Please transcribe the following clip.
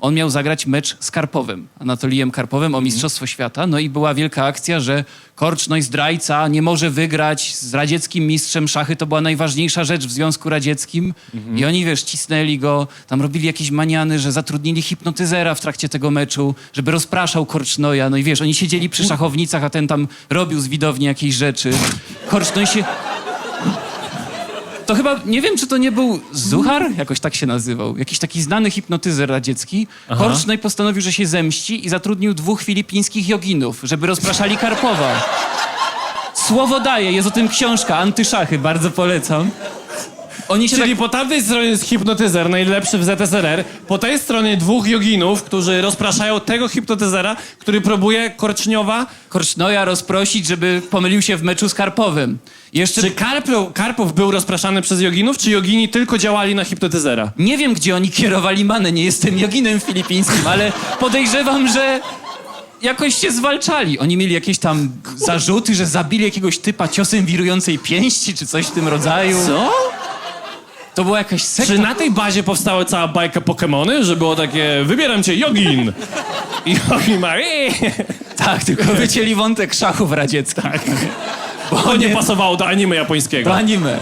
on miał zagrać mecz z Karpowem, Anatolijem Karpowem o Mistrzostwo Świata. No i była wielka akcja, że Korcznoj zdrajca nie może wygrać z radzieckim mistrzem szachy. To była najważniejsza rzecz w Związku Radzieckim. I oni, wiesz, cisnęli go, tam robili jakieś maniany, że zatrudnili hipnotyzera w trakcie tego meczu, żeby rozpraszał Korcznoja. No i wiesz, oni siedzieli przy szachownicach, a ten tam robił z widowni jakieś rzeczy. Korcznoj się... To chyba, nie wiem, czy to nie był Zuchar, jakoś tak się nazywał, jakiś taki znany hipnotyzer radziecki. Korcznoj postanowił, że się zemści i zatrudnił dwóch filipińskich joginów, żeby rozpraszali Karpowa. Słowo daje, jest o tym książka, Antyszachy, bardzo polecam. Oni się Czyli tak... po tamtej stronie jest hipnotyzer, najlepszy w ZSRR. Po tej stronie dwóch joginów, którzy rozpraszają tego hipnotyzera, który próbuje Korczniowa. Korcznoja rozprosić, żeby pomylił się w meczu z Karpowem. Jeszcze Czy Karpów, Karpów był rozpraszany przez joginów, czy jogini tylko działali na hipnotyzera? nie wiem, gdzie oni kierowali manę, nie jestem joginem filipińskim, ale podejrzewam, że jakoś się zwalczali. Oni mieli jakieś tam zarzuty, że zabili jakiegoś typa ciosem wirującej pięści, czy coś w tym rodzaju. Co? To była jakaś sekta. Czy na tej bazie powstała cała bajka Pokemony, że było takie, wybieram cię, jogin! I jogin ma, eee! Tak, tylko wycięli wątek szachów radzieckich. bo nie pasowało do anime japońskiego. Do anime.